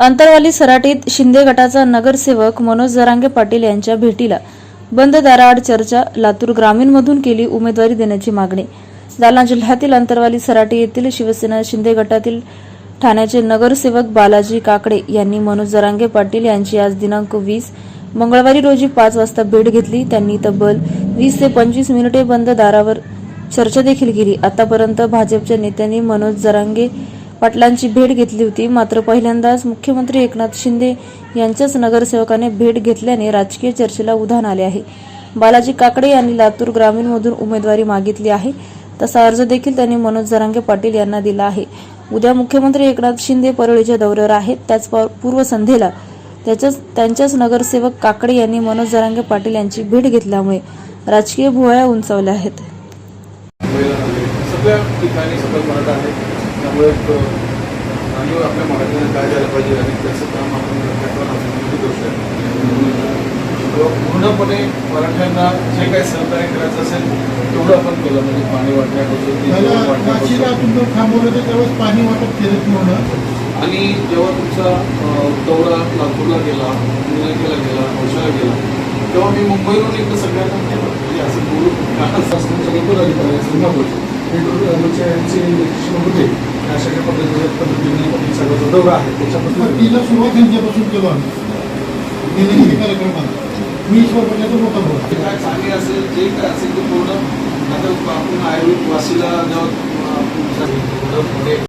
अंतरवाली सराटीत शिंदे गटाचा नगरसेवक मनोज जरांगे पाटील यांच्या भेटीला बंद दाराआड चर्चा लातूर ग्रामीणमधून केली उमेदवारी देण्याची मागणी. जालना जिल्ह्यातील अंतरवाली सराटी येथील शिवसेना शिंदे गटातील ठाण्याचे नगरसेवक बालाजी काकडे यांनी मनोज जरांगे पाटील यांची आज दिनांक वीस मंगळवारी रोजी पाच वाजता भेट घेतली. त्यांनी तब्बल वीस ते पंचवीस मिनिटे बंद दारावर चर्चा देखील केली. आतापर्यंत भाजपच्या नेत्यांनी मनोज जरांगे पाटलांची भेट घेतली होती. मात्र पहिल्यांदाच मुख्यमंत्री एकनाथ शिंदे यांच्याच नगरसेवकाने भेट घेतल्याने राजकीय चर्चेला उधाण आले आहे. बालाजी काकडे यांनी लातूर ग्रामीणमधून उमेदवारी मागितली आहे. तसा अर्ज देखील त्यांनी मनोज जरांगे पाटील यांना दिला आहे. उद्या मुख्यमंत्री एकनाथ शिंदे परळीच्या दौऱ्यावर आहेत. त्याच प- पूर्वसंध्येला त्याच्याच त्यांच्याच नगरसेवक काकडे यांनी मनोज जरांगे पाटील यांची भेट घेतल्यामुळे राजकीय भुवया उंचावल्या आहेत. त्यामुळे आणि आपल्या मराठीने काय झालं पाहिजे आणि त्याचं काम आपण मोठी गोष्ट आहे पूर्णपणे मराठ्यांना जे काही सहकार्य करायचं असेल तेवढं आपण केलं म्हणजे पाणी वाटण्यापासून थांबवलं पाणी वाटप केलं पूर्ण. आणि जेव्हा तुमचा दौरा लातूरला गेला निलंगेला गेला औषधाला गेला तेव्हा मी मुंबईवरून इकडं सगळ्यांना केलं म्हणजे असं बोलून कारण असतं. सगळे पण अधिकारी सिंगापूर होते. अशा काही पद्धतीच्या पद्धतीने सगळं दौरा आहे त्याच्यापासून तिला सुरुवात यांच्यापासून केलो आम्ही कार्यक्रमात मी ईश्वर मोठा भाऊ. काय चांगले असेल जे काय असेल ते पूर्ण. आता आपण आयुर्वेद वासीला